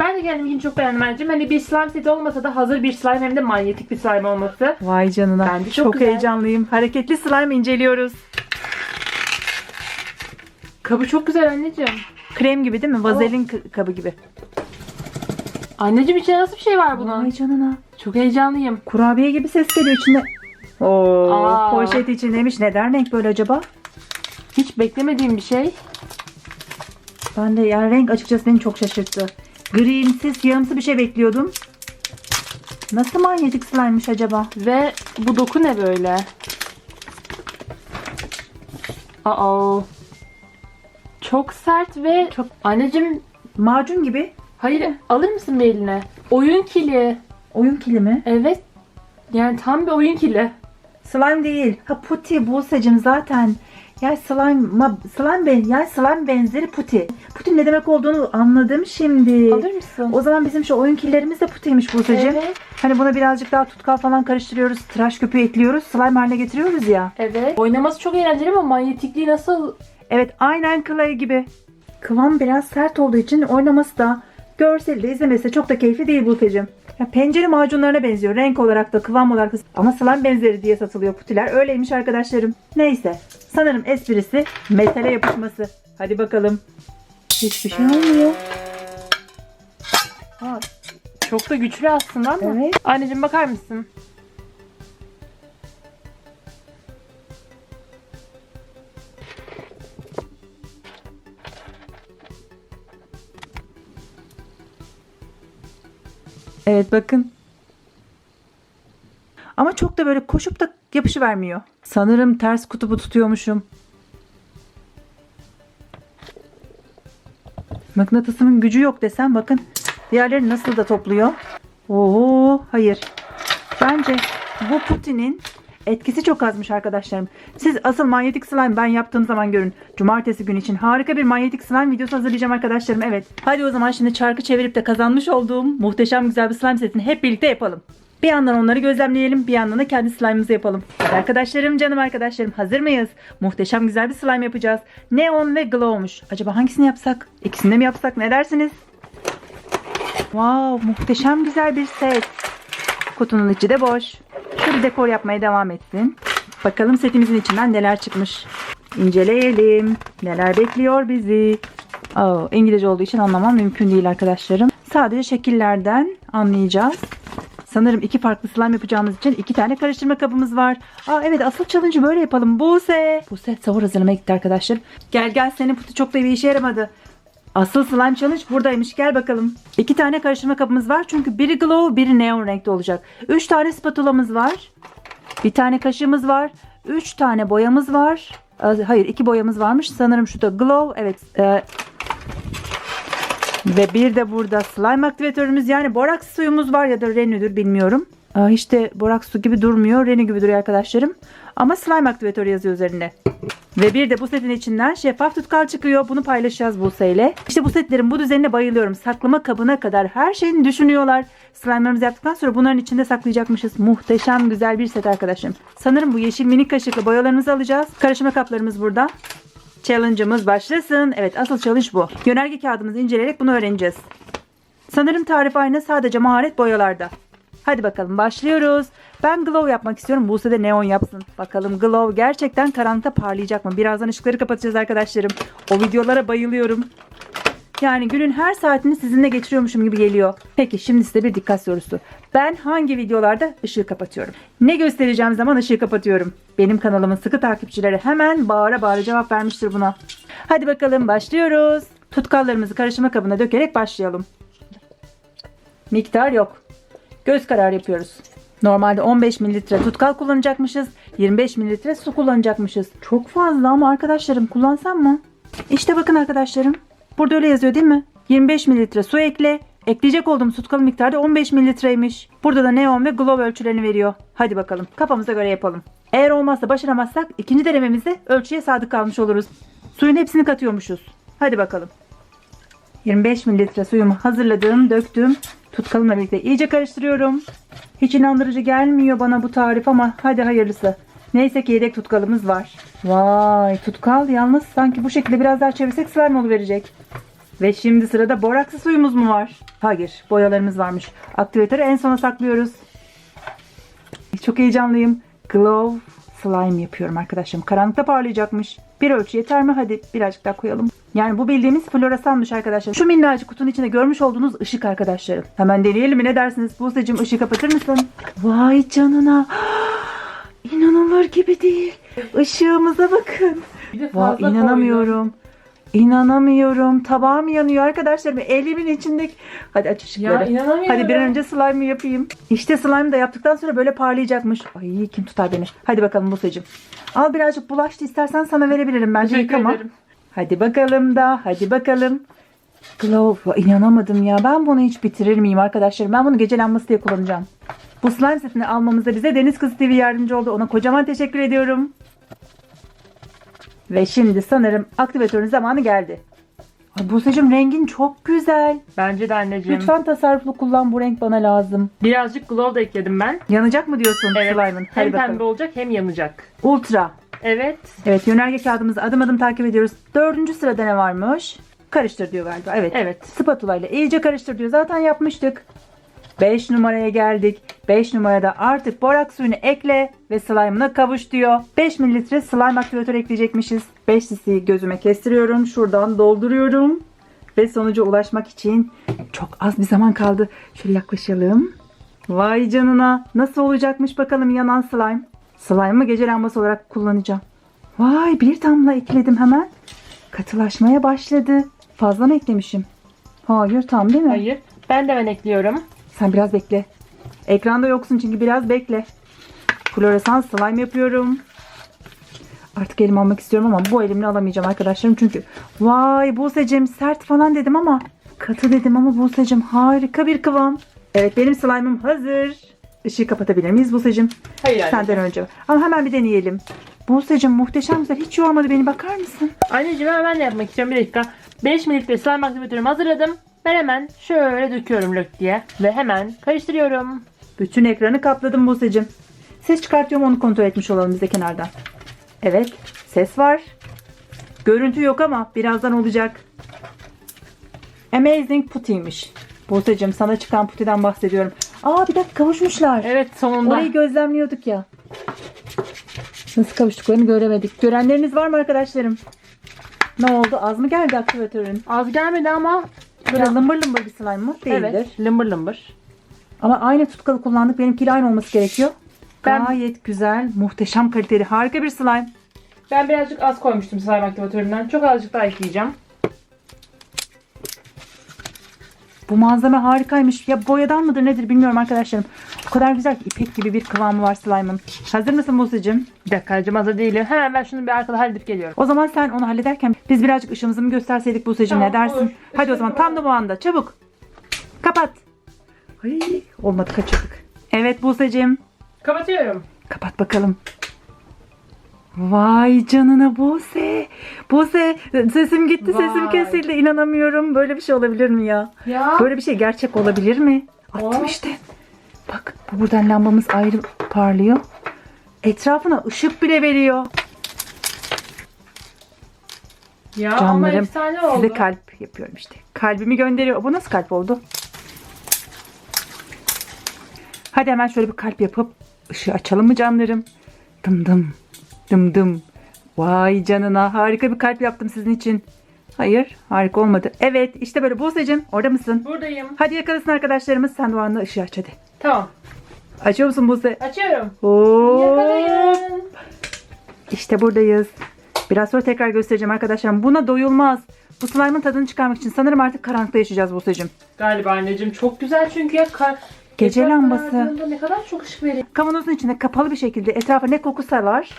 Ben de kendimi çok beğendim anneciğim. Hani bir slime seti olmasa da hazır bir slime hem de manyetik bir slime olması. Vay canına. Bence çok çok güzel. heyecanlıyım. Hareketli slime inceliyoruz. Kabı çok güzel anneciğim. Krem gibi değil mi? Vazelin k- kabı gibi. Anneciğim içinde nasıl bir şey var bunun? Vay canına. Çok heyecanlıyım. Kurabiye gibi ses geliyor içinde. Oo, Aa. poşet içindeymiş. Neden renk böyle acaba? Hiç beklemediğim bir şey. Ben de yani renk açıkçası beni çok şaşırttı. Grimsi, siyahımsı bir şey bekliyordum. Nasıl manyetik slime'mış acaba? Ve bu doku ne böyle? Aa. Çok sert ve çok... Anneciğim Macun gibi. hayır alır mısın bir eline? Oyun kili. Oyun kilimi. Evet. Yani tam bir oyun kili. Slime değil. Ha puti Buse'cim zaten. Ya slime, slime ben, ya slime benzeri puti. Puti ne demek olduğunu anladım şimdi. Alır mısın? O zaman bizim şu oyun killerimiz de putiymiş Buse'cim. Evet. Hani buna birazcık daha tutkal falan karıştırıyoruz. Tıraş köpüğü ekliyoruz. Slime haline getiriyoruz ya. Evet. Oynaması çok eğlenceli ama manyetikliği nasıl? Evet aynen clay gibi. Kıvam biraz sert olduğu için oynaması da görseli de izlemesi de çok da keyifli değil Buse'cim. Ya pencere macunlarına benziyor. Renk olarak da kıvam olarak da. Ama slime benzeri diye satılıyor putiler. Öyleymiş arkadaşlarım. Neyse. Sanırım esprisi metale yapışması. Hadi bakalım. Hiçbir şey olmuyor. Aa, çok da güçlü aslında ama. Evet. Anneciğim bakar mısın? Evet bakın. Ama çok da böyle koşup da yapışı vermiyor. Sanırım ters kutubu tutuyormuşum. Mıknatısımın gücü yok desem bakın. Diğerleri nasıl da topluyor. Oo hayır. Bence bu Putin'in etkisi çok azmış arkadaşlarım. Siz asıl manyetik slime ben yaptığım zaman görün. Cumartesi günü için harika bir manyetik slime videosu hazırlayacağım arkadaşlarım. Evet. Hadi o zaman şimdi çarkı çevirip de kazanmış olduğum muhteşem güzel bir slime setini hep birlikte yapalım. Bir yandan onları gözlemleyelim, bir yandan da kendi slime'ımızı yapalım. Hadi arkadaşlarım, canım arkadaşlarım hazır mıyız? Muhteşem güzel bir slime yapacağız. Neon ve glow'muş. Acaba hangisini yapsak? İkisini de mi yapsak? Ne dersiniz? Wow, muhteşem güzel bir set. Kutunun içi de boş. Şöyle dekor yapmaya devam etsin. Bakalım setimizin içinden neler çıkmış. İnceleyelim. Neler bekliyor bizi. Aa, İngilizce olduğu için anlamam mümkün değil arkadaşlarım. Sadece şekillerden anlayacağız. Sanırım iki farklı slime yapacağımız için iki tane karıştırma kabımız var. Aa evet asıl challenge'ı böyle yapalım. Buse. Buse sahur hazırlamaya gitti arkadaşlar. Gel gel senin putu çok da bir işe yaramadı. Asıl slime challenge buradaymış. Gel bakalım. İki tane karıştırma kabımız var. Çünkü biri glow, biri neon renkte olacak. Üç tane spatulamız var. Bir tane kaşığımız var. Üç tane boyamız var. Ee, Hayır iki boyamız varmış. Sanırım şu da glow. Evet. e, ve bir de burada slime aktivatörümüz yani boraks suyumuz var ya da renüdür bilmiyorum. Aa, hiç de boraks su gibi durmuyor. Renü gibi duruyor arkadaşlarım. Ama slime aktivatörü yazıyor üzerinde. Ve bir de bu setin içinden şeffaf tutkal çıkıyor. Bunu paylaşacağız Buse ile. İşte bu setlerin bu düzenine bayılıyorum. Saklama kabına kadar her şeyini düşünüyorlar. Slime'larımızı yaptıktan sonra bunların içinde saklayacakmışız. Muhteşem güzel bir set arkadaşım. Sanırım bu yeşil minik kaşıkla boyalarımızı alacağız. Karışma kaplarımız burada. Challenge'ımız başlasın. Evet asıl challenge bu. Yönerge kağıdımızı inceleyerek bunu öğreneceğiz. Sanırım tarif aynı sadece maharet boyalarda. Hadi bakalım başlıyoruz. Ben glow yapmak istiyorum. Buse de neon yapsın. Bakalım glow gerçekten karanlıkta parlayacak mı? Birazdan ışıkları kapatacağız arkadaşlarım. O videolara bayılıyorum. Yani günün her saatini sizinle geçiriyormuşum gibi geliyor. Peki şimdi size bir dikkat sorusu. Ben hangi videolarda ışığı kapatıyorum? Ne göstereceğim zaman ışığı kapatıyorum? Benim kanalımın sıkı takipçileri hemen bağıra bağıra cevap vermiştir buna. Hadi bakalım başlıyoruz. Tutkallarımızı karıştırma kabına dökerek başlayalım. Miktar yok. Göz kararı yapıyoruz. Normalde 15 mililitre tutkal kullanacakmışız. 25 mililitre su kullanacakmışız. Çok fazla ama arkadaşlarım kullansam mı? İşte bakın arkadaşlarım. Burada öyle yazıyor değil mi? 25 mililitre su ekle. Ekleyecek olduğum tutkal miktarı da 15 mililitreymiş. Burada da neon ve glow ölçülerini veriyor. Hadi bakalım kafamıza göre yapalım. Eğer olmazsa başaramazsak ikinci denememizde ölçüye sadık kalmış oluruz. Suyun hepsini katıyormuşuz. Hadi bakalım. 25 mililitre suyumu hazırladım, döktüm. Tutkalımla birlikte iyice karıştırıyorum. Hiç inandırıcı gelmiyor bana bu tarif ama hadi hayırlısı. Neyse ki yedek tutkalımız var. Vay tutkal yalnız sanki bu şekilde biraz daha çevirsek slime verecek. Ve şimdi sırada boraksı suyumuz mu var? Hayır, boyalarımız varmış. Aktivatörü en sona saklıyoruz. Çok heyecanlıyım. Glow slime yapıyorum arkadaşım. Karanlıkta parlayacakmış. Bir ölçü yeter mi? Hadi birazcık daha koyalım. Yani bu bildiğimiz floresanmış arkadaşlar. Şu minnacık kutunun içinde görmüş olduğunuz ışık arkadaşlarım. Hemen deneyelim mi? Ne dersiniz? Buse'cim ışığı kapatır mısın? Vay canına. İnanılır gibi değil. Işığımıza bakın. Vay inanamıyorum. İnanamıyorum. Tabağım yanıyor arkadaşlarım. Elimin içindeki... Hadi aç ışıkları. Ya inanamıyorum. Hadi bir an önce slime yapayım. İşte slime da yaptıktan sonra böyle parlayacakmış. Ay kim tutar beni? Hadi bakalım Buse'cim. Al birazcık bulaştı istersen sana verebilirim. Bence Teşekkür yıkama. ederim. Hadi bakalım da. Hadi bakalım. Glow. Vay, inanamadım ya. Ben bunu hiç bitirir miyim arkadaşlarım? Ben bunu gece lambası diye kullanacağım. Bu slime setini almamıza bize Deniz Kız TV yardımcı oldu. Ona kocaman teşekkür ediyorum. Ve şimdi sanırım aktivatörün zamanı geldi. Ay Buse'cim rengin çok güzel. Bence de anneciğim. Lütfen tasarruflu kullan bu renk bana lazım. Birazcık glow da ekledim ben. Yanacak mı diyorsun Evet. slime'ın? Hadi Hem bakalım. pembe olacak hem yanacak. Ultra. Evet. Evet yönerge kağıdımızı adım adım takip ediyoruz. Dördüncü sırada ne varmış? Karıştır diyor galiba. Evet. Evet. Spatula ile iyice karıştır diyor. Zaten yapmıştık. 5 numaraya geldik. 5 numarada artık borak suyunu ekle ve slime'ına kavuş diyor. 5 mililitre slime aktivatör ekleyecekmişiz. 5 cc'yi gözüme kestiriyorum. Şuradan dolduruyorum. Ve sonuca ulaşmak için çok az bir zaman kaldı. Şöyle yaklaşalım. Vay canına. Nasıl olacakmış bakalım yanan slime. Slime'ı gece lambası olarak kullanacağım. Vay bir damla ekledim hemen. Katılaşmaya başladı. Fazla mı eklemişim? Hayır tam değil mi? Hayır. Ben de ben ekliyorum. Sen biraz bekle. Ekranda yoksun çünkü biraz bekle. Floresan slime yapıyorum. Artık elime almak istiyorum ama bu elimle alamayacağım arkadaşlarım çünkü. Vay Buse'cim sert falan dedim ama katı dedim ama Buse'cim harika bir kıvam. Evet benim slime'ım hazır. Işığı kapatabilir miyiz Buse'cim? Hayır anneciğim. Senden önce. Ama hemen bir deneyelim. Buse'cim muhteşem güzel. Hiç yormadı beni bakar mısın? Anneciğim hemen de yapmak istiyorum. Bir dakika. 5 mililitre slime aktivatörümü hazırladım. Ben hemen şöyle döküyorum lök diye. Ve hemen karıştırıyorum. Bütün ekranı kapladım Buse'cim. Ses çıkartıyorum onu kontrol etmiş olalım biz de kenardan. Evet ses var. Görüntü yok ama birazdan olacak. Amazing Putty'ymiş. Buse'cim sana çıkan Putty'den bahsediyorum. Aa bir dakika kavuşmuşlar. Evet sonunda. Orayı gözlemliyorduk ya. Nasıl kavuştuklarını göremedik. Görenleriniz var mı arkadaşlarım? Ne oldu? Az mı geldi aktivatörün? Az gelmedi ama. Böyle lımbır lımbır bir slime mı? Değildir. Evet. Lımbır lımbır. Ama aynı tutkalı kullandık. Benimkiyle aynı olması gerekiyor. Ben- Gayet güzel, muhteşem kaliteli, harika bir slime. Ben birazcık az koymuştum slime aktivatöründen. Çok azıcık daha ekleyeceğim. Bu malzeme harikaymış. Ya boyadan mıdır nedir bilmiyorum arkadaşlarım. O kadar güzel ki ipek gibi bir kıvamı var slime'ın. Hazır mısın Buse'cim? Bir dakika anneciğim hazır değilim. Hemen ben şunu bir arkada halledip geliyorum. O zaman sen onu hallederken biz birazcık ışığımızı mı gösterseydik Buse'cim Tamam, ne dersin? olur. Hadi o zaman tam da bu anda çabuk. Kapat. Ay, olmadı kaçırdık. Evet Buse'cim. Kapatıyorum. Kapat bakalım. Vay canına Buse. Buse sesim gitti sesim Vay. kesildi inanamıyorum. Böyle bir şey olabilir mi ya? Ya. Böyle bir şey gerçek olabilir mi? Attım Aa. işte. Bak bu buradan lambamız ayrı parlıyor. Etrafına ışık bile veriyor. Ya ama Canlarım efsane oldu. size kalp yapıyorum işte. Kalbimi gönderiyor. Bu nasıl kalp oldu? Hadi hemen şöyle bir kalp yapıp ışığı açalım mı canlarım? Dım dım. Dım dım. Vay canına harika bir kalp yaptım sizin için. Hayır harika olmadı. Evet işte böyle Buse'cim orada mısın? Buradayım. Hadi yakalasın arkadaşlarımız. Sen de o anda ışığı aç hadi. Tamam. Açıyor musun Buse? Açıyorum. Yakalayın. İşte buradayız. Biraz sonra tekrar göstereceğim arkadaşlar. Buna doyulmaz. Bu slime'ın tadını çıkarmak için sanırım artık karanlıkta yaşayacağız Buse'cim. Galiba anneciğim çok güzel çünkü ya kar... Gece lambası. Ne kadar çok ışık veriyor. Kavanozun içinde kapalı bir şekilde etrafa ne koku salar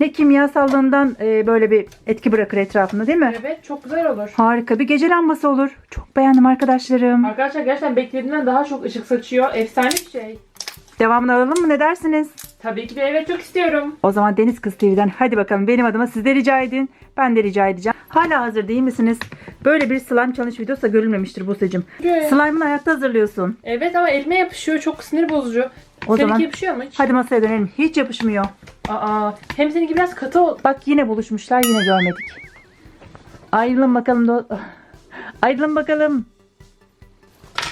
ne kimyasallığından e, böyle bir etki bırakır etrafında değil mi? Evet çok güzel olur. Harika bir gece lambası olur. Çok beğendim arkadaşlarım. Arkadaşlar gerçekten beklediğimden daha çok ışık saçıyor. Efsane bir şey. Devamını alalım mı ne dersiniz? Tabii ki de evet çok istiyorum. O zaman Deniz Kız TV'den hadi bakalım benim adıma siz de rica edin. Ben de rica edeceğim. Hala hazır değil misiniz? Böyle bir slime challenge videosu da görülmemiştir Buse'cim. Evet. Slime'ını ayakta hazırlıyorsun. Evet ama elime yapışıyor. Çok sinir bozucu. O Seninki zaman- yapışıyor mu hiç? Hadi masaya dönelim. Hiç yapışmıyor. Aa, hem seninki biraz katı oldu. Bak yine buluşmuşlar yine görmedik. Ayrılın bakalım da. Aydın bakalım.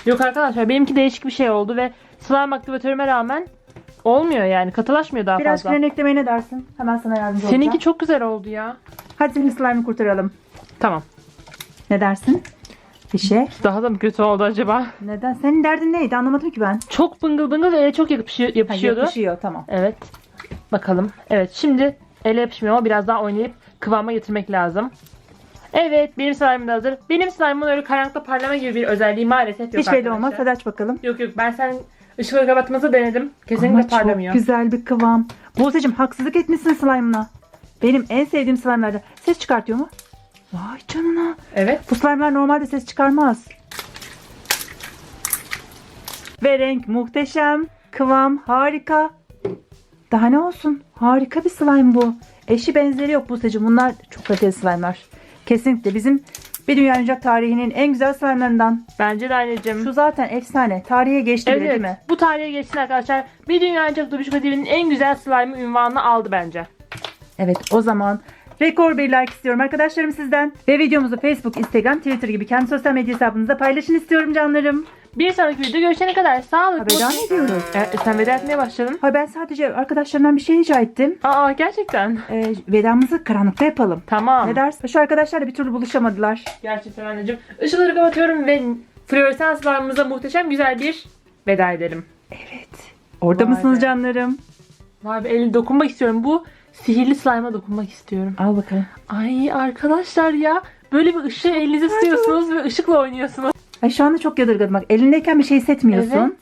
Yok arkadaşlar benimki değişik bir şey oldu ve slime aktivatörüme rağmen olmuyor yani katılaşmıyor daha Biraz fazla. fren eklemeye ne dersin? Hemen sana yardımcı Seninki olacağım. çok güzel oldu ya. Hadi senin slime'ı kurtaralım. Tamam. Ne dersin? Bir şey. Daha da mı kötü oldu acaba? Neden? Senin derdin neydi? Anlamadım ki ben. Çok bıngıl bıngıl ve ele çok yapışıyor, Ha, yapışıyordu. yapışıyor tamam. Evet. Bakalım. Evet şimdi ele yapışmıyor ama biraz daha oynayıp kıvama getirmek lazım. Evet benim slime'ım da hazır. Benim slime'ımın öyle karanlıkta parlama gibi bir özelliği maalesef yok Hiç belli arkadaşlar. olmaz. Hadi aç bakalım. Yok yok ben sen ışıkları kapatması denedim. Kesinlikle Ama parlamıyor. çok güzel bir kıvam. Buse'cim haksızlık etmişsin slime'ına. Benim en sevdiğim slime'lardan. Ses çıkartıyor mu? Vay canına. Evet. Bu slime'lar normalde ses çıkarmaz. Ve renk muhteşem. Kıvam harika. Daha ne olsun? Harika bir slime bu. Eşi benzeri yok Buse'cim. Bunlar çok kaliteli slime'lar. Kesinlikle bizim bir dünya oyuncak tarihinin en güzel slime'larından. Bence de anneciğim. Şu zaten efsane. Tarihe geçti Evet, bile değil mi? Bu tarihe geçsin arkadaşlar. Bir Dünya Ancak Dubişko TV'nin en güzel slime'ı ünvanını aldı bence. Evet o zaman rekor bir like istiyorum arkadaşlarım sizden. Ve videomuzu Facebook, Instagram, Twitter gibi kendi sosyal medya hesabınızda paylaşın istiyorum canlarım. Bir sonraki video görüşene kadar sağlıklı. Ha, veda mı ediyoruz? E, sen veda etmeye başladın. Hayır ben sadece arkadaşlarımdan bir şey rica ettim. Aa gerçekten. Ee, vedamızı karanlıkta yapalım. Tamam. Ne dersin? Şu arkadaşlarla bir türlü buluşamadılar. Gerçekten anneciğim. Işıkları kapatıyorum ve floresan slime'ımıza muhteşem güzel bir veda edelim. Evet. Orada Vay mısınız be. canlarım? Vay be elini dokunmak istiyorum. Bu sihirli slime'a dokunmak istiyorum. Al bakalım. Ay arkadaşlar ya. Böyle bir ışığı elinize tutuyorsunuz ve ışıkla oynuyorsunuz. Ay şu anda çok yadırgadım. Bak elindeyken bir şey hissetmiyorsun. Evet.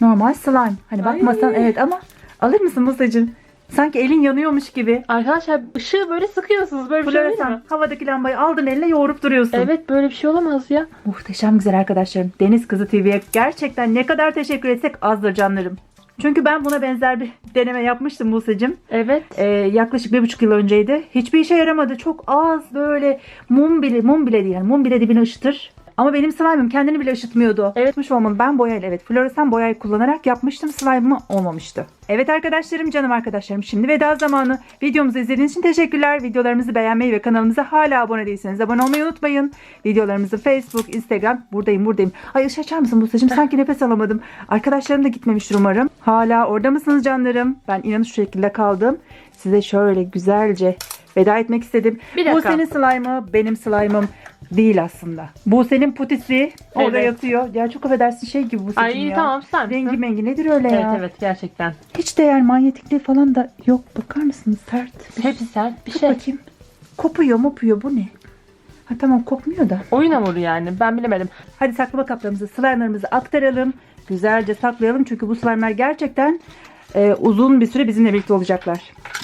Normal slime. Hani Ay. bakmasan evet ama alır mısın Musa'cığım? Sanki elin yanıyormuş gibi. Arkadaşlar ışığı böyle sıkıyorsunuz. Böyle bir şey değil mi? Floresan havadaki lambayı aldın eline yoğurup duruyorsun. Evet böyle bir şey olamaz ya. Muhteşem güzel arkadaşlarım. Deniz Kızı TV'ye gerçekten ne kadar teşekkür etsek azdır canlarım. Çünkü ben buna benzer bir deneme yapmıştım Buse'cim. Evet. Ee, yaklaşık bir buçuk yıl önceydi. Hiçbir işe yaramadı. Çok az böyle mum bile, mum bile değil. Yani mum bile dibini ışıtır. Ama benim slime'ım kendini bile ışıtmıyordu. Evet. Yapmış olmam ben boyayla evet floresan boyayı kullanarak yapmıştım slime'ımı olmamıştı. Evet arkadaşlarım canım arkadaşlarım şimdi veda zamanı. Videomuzu izlediğiniz için teşekkürler. Videolarımızı beğenmeyi ve kanalımıza hala abone değilseniz abone olmayı unutmayın. Videolarımızı Facebook, Instagram buradayım buradayım. Ay ışığı açar mısın Buse'cim? Sanki nefes alamadım. Arkadaşlarım da gitmemiştir umarım. Hala orada mısınız canlarım? Ben inanın şu şekilde kaldım. Size şöyle güzelce veda etmek istedim. Bir dakika. Bu senin slime'ı benim slime'ım değil aslında. Bu senin putisi orada Evet. yatıyor. Ya çok affedersin şey gibi bu senin Ay ya. tamam tutar mısın? Rengi mengi nedir öyle Evet ya? evet gerçekten. Hiç değer manyetikliği falan da yok. Bakar mısınız sert. Hepsi sert bir Tut şey. bakayım. Kopuyor mopuyor bu ne? Ha tamam kopmuyor da. Oyun hamuru yani ben bilemedim. Hadi saklama kaplarımızı, slime'larımızı aktaralım. Güzelce saklayalım çünkü bu slime'lar gerçekten e, uzun bir süre bizimle birlikte olacaklar.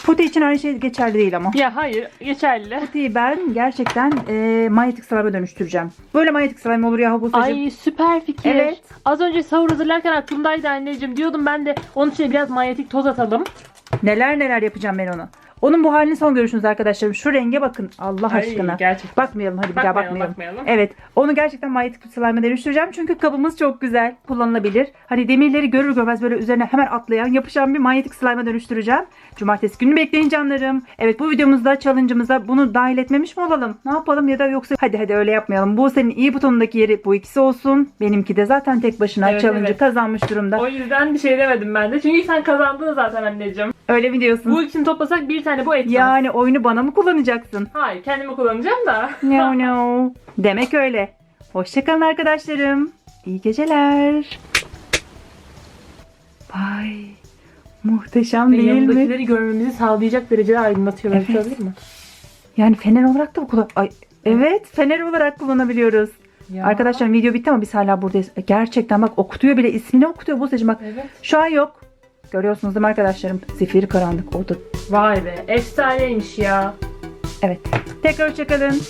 Puti için aynı şey geçerli değil ama. Ya hayır geçerli. Putiyi ben gerçekten e, manyetik slime'a dönüştüreceğim. Böyle manyetik slime olur ya Hubusacığım. Ay süper fikir. Evet. Az önce sahur hazırlarken aklımdaydı anneciğim. Diyordum ben de onun için biraz manyetik toz atalım. Neler neler yapacağım ben onu. Onun bu halini son görüşünüz arkadaşlarım. Şu renge bakın Allah Ay, aşkına. gerçekten. Bakmayalım hadi bir daha Bakmayalım, bakmayalım. bakmayalım. Evet onu gerçekten manyetik slime'a dönüştüreceğim. Çünkü kabımız çok güzel. Kullanılabilir. Hani demirleri görür görmez böyle üzerine hemen atlayan yapışan bir manyetik slime'a dönüştüreceğim. Cumartesi günü bekleyin canlarım. Evet bu videomuzda challenge'ımıza bunu dahil etmemiş mi olalım? Ne yapalım ya da yoksa hadi hadi öyle yapmayalım. Bu senin iyi butonundaki yeri bu ikisi olsun. Benimki de zaten tek başına Evet, challenge'ı evet. kazanmış durumda. O yüzden bir şey demedim ben de. Çünkü sen kazandın zaten anneciğim. Öyle mi diyorsun? Bu ikisini toplasak bir tane bu etmez. Yani oyunu bana mı kullanacaksın? Hayır kendimi kullanacağım da. No no. Demek öyle. Hoşçakalın arkadaşlarım. İyi geceler. Vay. Muhteşem Ve değil mi? yanındakileri görmemizi sağlayacak derecede aydınlatıyor. Evet. Evet. mi? Yani fener olarak da bu kullan... Ay, evet fener olarak kullanabiliyoruz. Ya. Arkadaşlar video bitti ama biz hala buradayız. Gerçekten bak okutuyor bile ismini okutuyor bu seçim bak. Evet. Şu an yok. Görüyorsunuz değil mi arkadaşlarım? Zifiri karanlık. Orada. Vay be efsaneymiş ya. Evet. Tekrar hoşçakalın.